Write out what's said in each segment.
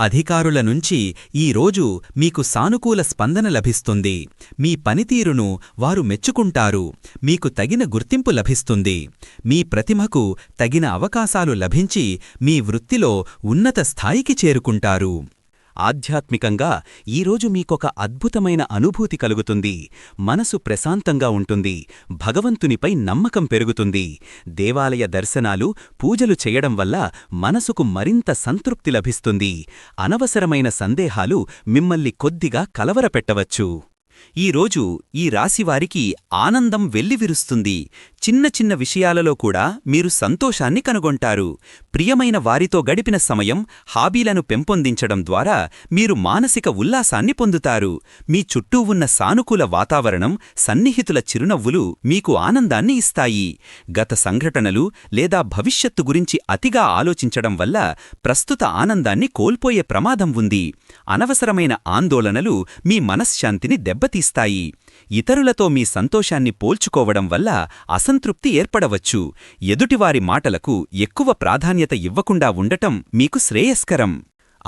అధికారుల నుంచి ఈరోజు మీకు సానుకూల స్పందన లభిస్తుంది. మీ పనితీరును వారు మెచ్చుకుంటారు. మీకు తగిన గుర్తింపు లభిస్తుంది. మీ ప్రతిమకు తగిన అవకాశాలు లభించి మీ వృత్తిలో ఉన్నత స్థాయికి చేరుకుంటారు. ఆధ్యాత్మికంగా ఈరోజు మీకొక అద్భుతమైన అనుభూతి కలుగుతుంది. మనసు ప్రశాంతంగా ఉంటుంది. భగవంతునిపై నమ్మకం పెరుగుతుంది. దేవాలయ దర్శనాలు పూజలు చేయడం వల్ల మనసుకు మరింత సంతృప్తి లభిస్తుంది. అనవసరమైన సందేహాలు మిమ్మల్ని కొద్దిగా కలవరపెట్టవచ్చు. ఈరోజు ఈ రాశివారికి ఆనందం వెల్లివిరుస్తుంది. చిన్న చిన్న విషయాలలో కూడా మీరు సంతోషాన్ని కనుగొంటారు. ప్రియమైన వారితో గడిపిన సమయం హాబీలను పెంపొందించడం ద్వారా మీరు మానసిక ఉల్లాసాన్ని పొందుతారు. మీ చుట్టూ ఉన్న సానుకూల వాతావరణం సన్నిహితుల చిరునవ్వులు మీకు ఆనందాన్ని ఇస్తాయి. గత సంఘటనలు లేదా భవిష్యత్తు గురించి అతిగా ఆలోచించడం వల్ల ప్రస్తుత ఆనందాన్ని కోల్పోయే ప్రమాదం ఉంది. అనవసరమైన ఆందోళనలు మీ మనశ్శాంతిని దెబ్బతీస్తాయి. ఇతరులతో మీ సంతోషాన్ని పోల్చుకోవడం వల్ల అసంతృప్తి ఏర్పడవచ్చు. ఎదుటివారి మాటలకు ఎక్కువ ప్రాధాన్యత ఇవ్వకుండా ఉండటం మీకు శ్రేయస్కరం.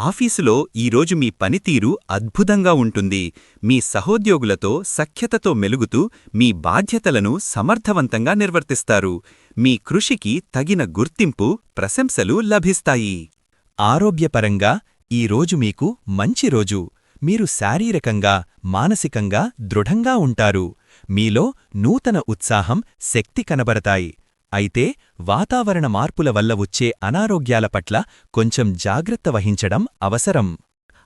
ఆఫీసులో ఈరోజు మీ పనితీరు అద్భుతంగా ఉంటుంది. మీ సహోద్యోగులతో సఖ్యతతో మెలుగుతూ మీ బాధ్యతలను సమర్థవంతంగా నిర్వర్తిస్తారు. మీ కృషికి తగిన గుర్తింపు ప్రశంసలు లభిస్తాయి. ఆరోగ్యపరంగా ఈరోజు మీకు మంచి రోజు. మీరు శారీరకంగా మానసికంగా దృఢంగా ఉంటారు. మీలో నూతన ఉత్సాహం శక్తి కనబరతాయి అయితే వాతావరణ మార్పుల వల్ల వచ్చే అనారోగ్యాల పట్ల కొంచెం జాగ్రత్త వహించడం అవసరం.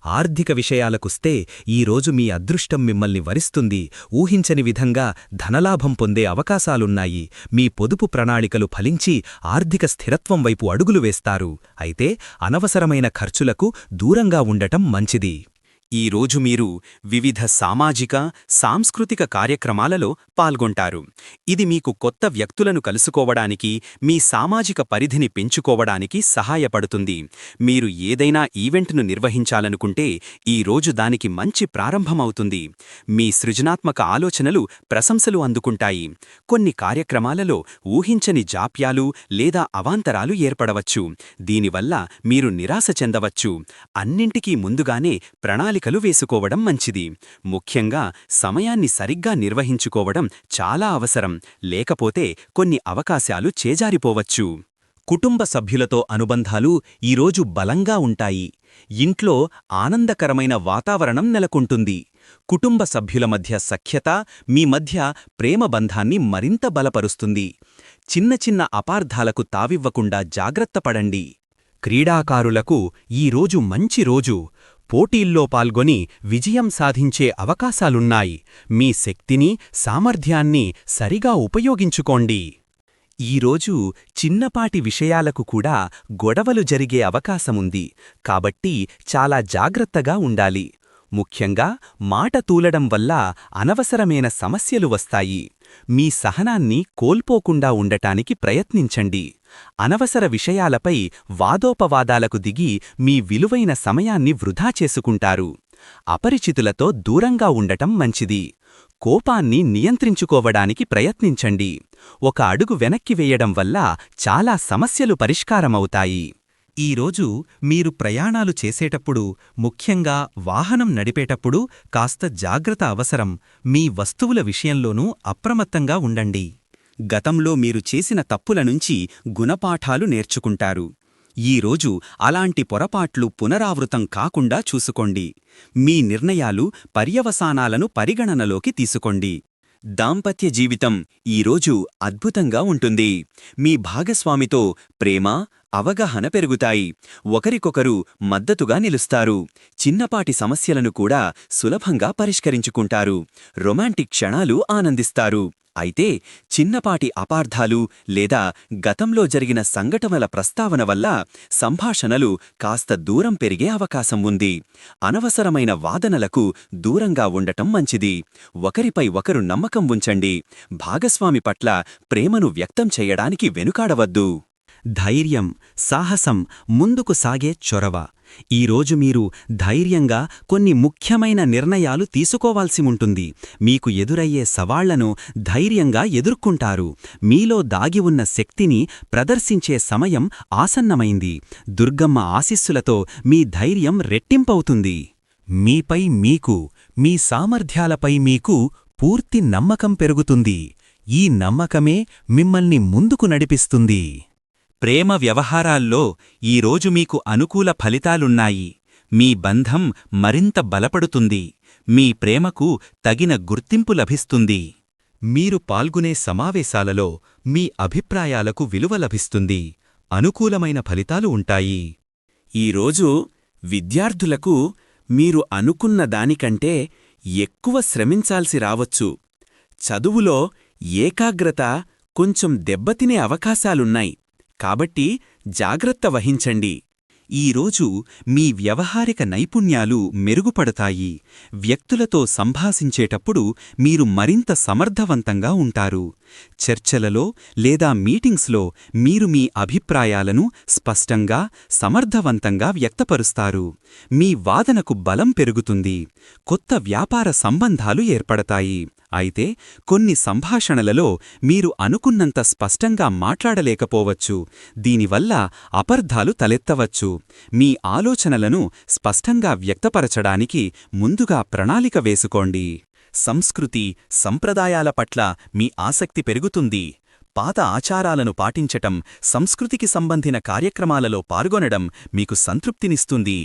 ఆర్థిక విషయాలకుస్తే ఈరోజు మీ అదృష్టం మిమ్మల్ని వరిస్తుంది. ఊహించని విధంగా ధనలాభం పొందే అవకాశాలున్నాయి. మీ పొదుపు ప్రణాళికలు ఫలించి ఆర్థిక స్థిరత్వం వైపు అడుగులు వేస్తారు. అయితే అనవసరమైన ఖర్చులకు దూరంగా ఉండటం మంచిది. ఈ రోజు మీరు వివిధ సామాజిక సాంస్కృతిక కార్యక్రమాలలో పాల్గొంటారు. ఇది మీకు కొత్త వ్యక్తులను కలుసుకోవడానికి మీ సామాజిక పరిధిని పెంచుకోవడానికి సహాయపడుతుంది. మీరు ఏదైనా ఈవెంట్ను నిర్వహించాలనుకుంటే ఈ రోజు దానికి మంచి ప్రారంభమవుతుంది. మీ సృజనాత్మక ఆలోచనలు ప్రశంసలు అందుకుంటాయి. కొన్ని కార్యక్రమాలలో ఊహించని జాప్యాలు లేదా అవాంతరాలు ఏర్పడవచ్చు. దీనివల్ల మీరు నిరాశ చెందవచ్చు. అన్నింటికీ ముందుగానే ప్రణాళిక ప్రణాళికలు వేసుకోవడం మంచిది. ముఖ్యంగా సమయాన్ని సరిగ్గా నిర్వహించుకోవడం చాలా అవసరం. లేకపోతే కొన్ని అవకాశాలు చేజారిపోవచ్చు. కుటుంబ సభ్యులతో అనుబంధాలు ఈరోజు బలంగా ఉంటాయి. ఇంట్లో ఆనందకరమైన వాతావరణం నెలకొంటుంది. కుటుంబ సభ్యుల మధ్య సఖ్యత మీ మధ్య ప్రేమబంధాన్ని మరింత బలపరుస్తుంది. చిన్న చిన్న అపార్థాలకు తావివ్వకుండా జాగ్రత్తపడండి క్రీడాకారులకు ఈరోజు మంచి రోజు. పోటీల్లో పాల్గొని విజయం సాధించే అవకాశాలున్నాయి. మీ శక్తిని సామర్థ్యాన్ని సరిగా ఉపయోగించుకోండి. ఈరోజు చిన్నపాటి విషయాలకు కూడా గొడవలు జరిగే అవకాశముంది. కాబట్టి చాలా జాగ్రత్తగా ఉండాలి. ముఖ్యంగా మాట తూలడం వల్ల అనవసరమైన సమస్యలు వస్తాయి. మీ సహనాన్ని కోల్పోకుండా ఉండటానికి ప్రయత్నించండి. అనవసర విషయాలపై వాదోపవాదాలకు దిగి మీ విలువైన సమయాన్ని వృధా చేసుకుంటారు. అపరిచితులతో దూరంగా ఉండటం మంచిది. కోపాన్ని నియంత్రించుకోవడానికి ప్రయత్నించండి. ఒక అడుగు వెనక్కి వేయడం వల్ల చాలా సమస్యలు పరిష్కారమవుతాయి. ఈరోజు మీరు ప్రయాణాలు చేసేటప్పుడు ముఖ్యంగా వాహనం నడిపేటప్పుడు కాస్త జాగ్రత్త అవసరం. మీ వస్తువుల విషయంలోనూ అప్రమత్తంగా ఉండండి. గతంలో మీరు చేసిన తప్పుల నుంచి గుణపాఠాలు నేర్చుకుంటారు. ఈరోజు అలాంటి పొరపాట్లు పునరావృతం కాకుండా చూసుకోండి. మీ నిర్ణయాలు పర్యవసానాలను పరిగణనలోకి తీసుకోండి. దాంపత్య జీవితం ఈరోజు అద్భుతంగా ఉంటుంది. మీ భాగస్వామితో ప్రేమ అవగాహన పెరుగుతాయి. ఒకరికొకరు మద్దతుగా నిలుస్తారు. చిన్నపాటి సమస్యలను కూడా సులభంగా పరిష్కరించుకుంటారు. రొమాంటిక్ క్షణాలు ఆనందిస్తారు. అయితే చిన్నపాటి అపార్థాలు లేదా గతంలో జరిగిన సంఘటనల ప్రస్తావన వల్ల సంభాషణలు కాస్త దూరం పెరిగే అవకాశం ఉంది. అనవసరమైన వాదనలకు దూరంగా ఉండటం మంచిది. ఒకరిపై ఒకరు నమ్మకం ఉంచండి. భాగస్వామి పట్ల ప్రేమను వ్యక్తం చేయడానికి వెనుకాడవద్దు. ధైర్యం సాహసం ముందుకు సాగే చొరవ. ఈరోజు మీరు ధైర్యంగా కొన్ని ముఖ్యమైన నిర్ణయాలు తీసుకోవాల్సి ఉంటుంది. మీకు ఎదురయ్యే సవాళ్ళను ధైర్యంగా ఎదుర్కొంటారు. మీలో దాగి ఉన్న శక్తిని ప్రదర్శించే సమయం ఆసన్నమైంది. దుర్గమ్మ ఆశీస్సులతో మీ ధైర్యం రెట్టింపవుతుంది. మీపై మీకు మీ సామర్థ్యాలపై మీకు పూర్తి నమ్మకం పెరుగుతుంది. ఈ నమ్మకమే మిమ్మల్ని ముందుకు నడిపిస్తుంది. ప్రేమ వ్యవహారాల్లో ఈరోజు మీకు అనుకూల ఫలితాలున్నాయి. మీ బంధం మరింత బలపడుతుంది. మీ ప్రేమకు తగిన గుర్తింపు లభిస్తుంది. మీరు పాల్గొనే సమావేశాలలో మీ అభిప్రాయాలకు విలువ లభిస్తుంది. అనుకూలమైన ఫలితాలు ఉంటాయి. ఈరోజు విద్యార్థులకు మీరు అనుకున్న దానికంటే ఎక్కువ శ్రమించాల్సి రావచ్చు. చదువులో ఏకాగ్రత కొంచెం దెబ్బతినే అవకాశాలున్నాయి. కాబట్టి జాగ్రత్త వహించండి. ఈరోజు మీ వ్యవహారిక నైపుణ్యాలు మెరుగుపడతాయి. వ్యక్తులతో సంభాషించేటప్పుడు మీరు మరింత సమర్థవంతంగా ఉంటారు. చర్చలలో లేదా మీటింగ్స్లో మీరు మీ అభిప్రాయాలను స్పష్టంగా సమర్థవంతంగా వ్యక్తపరుస్తారు. మీ వాదనకు బలం పెరుగుతుంది. కొత్త వ్యాపార సంబంధాలు ఏర్పడతాయి. అయితే కొన్ని సంభాషణలలో మీరు అనుకున్నంత స్పష్టంగా మాట్లాడలేకపోవచ్చు. దీనివల్ల అపర్ధాలు తలెత్తవచ్చు. మీ ఆలోచనలను స్పష్టంగా వ్యక్తపరచడానికి ముందుగా ప్రణాళిక వేసుకోండి. సంస్కృతి సంప్రదాయాల పట్ల మీ ఆసక్తి పెరుగుతుంది. పాత ఆచారాలను పాటించటం సంస్కృతికి సంబంధిన కార్యక్రమాలలో పాల్గొనడం మీకు సంతృప్తినిస్తుంది.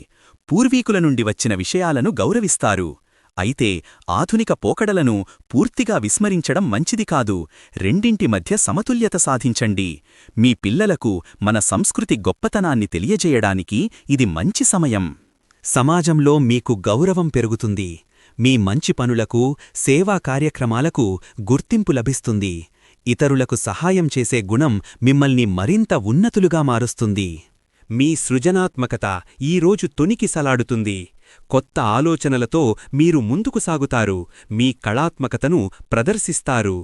పూర్వీకుల నుండి వచ్చిన విషయాలను గౌరవిస్తారు. అయితే ఆధునిక పోకడలను పూర్తిగా విస్మరించడం మంచిది కాదు. రెండింటి మధ్య సమతుల్యత సాధించండి. మీ పిల్లలకు మన సంస్కృతి గొప్పతనాన్ని తెలియజేయడానికి ఇది మంచి సమయం. సమాజంలో మీకు గౌరవం పెరుగుతుంది. మీ మంచి పనులకు సేవా కార్యక్రమాలకు గుర్తింపు లభిస్తుంది. ఇతరులకు సహాయం చేసే గుణం మిమ్మల్ని మరింత ఉన్నతులుగా మారుస్తుంది. మీ సృజనాత్మకత ఈరోజు తొనికిసలాడుతుంది కొత్త ఆలోచనలతో మీరు ముందుకు సాగుతారు. మీ కళాత్మకతను ప్రదర్శిస్తారు.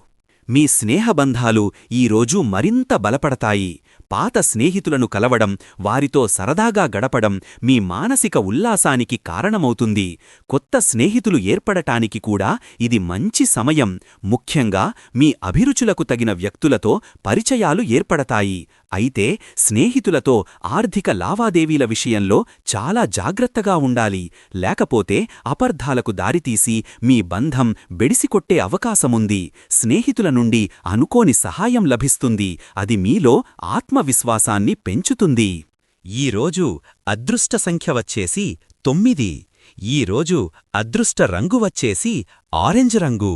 మీ స్నేహబంధాలు ఈరోజు మరింత బలపడతాయి. పాత స్నేహితులను కలవడం వారితో సరదాగా గడపడం మీ మానసిక ఉల్లాసానికి కారణమవుతుంది. కొత్త స్నేహితులు ఏర్పడటానికి కూడా ఇది మంచి సమయం. ముఖ్యంగా మీ అభిరుచులకు తగిన వ్యక్తులతో పరిచయాలు ఏర్పడతాయి. అయితే స్నేహితులతో ఆర్థిక లావాదేవీల విషయంలో చాలా జాగ్రత్తగా ఉండాలి. లేకపోతే అపర్ధాలకు దారితీసి మీ బంధం బెడిసికొట్టే అవకాశముంది. స్నేహితుల నుండి అనుకోని సహాయం లభిస్తుంది. అది మీలో ఆత్మవిశ్వాసాన్ని పెంచుతుంది. ఈరోజు అదృష్ట సంఖ్య వచ్చేసి తొమ్మిది. ఈరోజు అదృష్ట రంగు వచ్చేసి ఆరెంజ్ రంగు.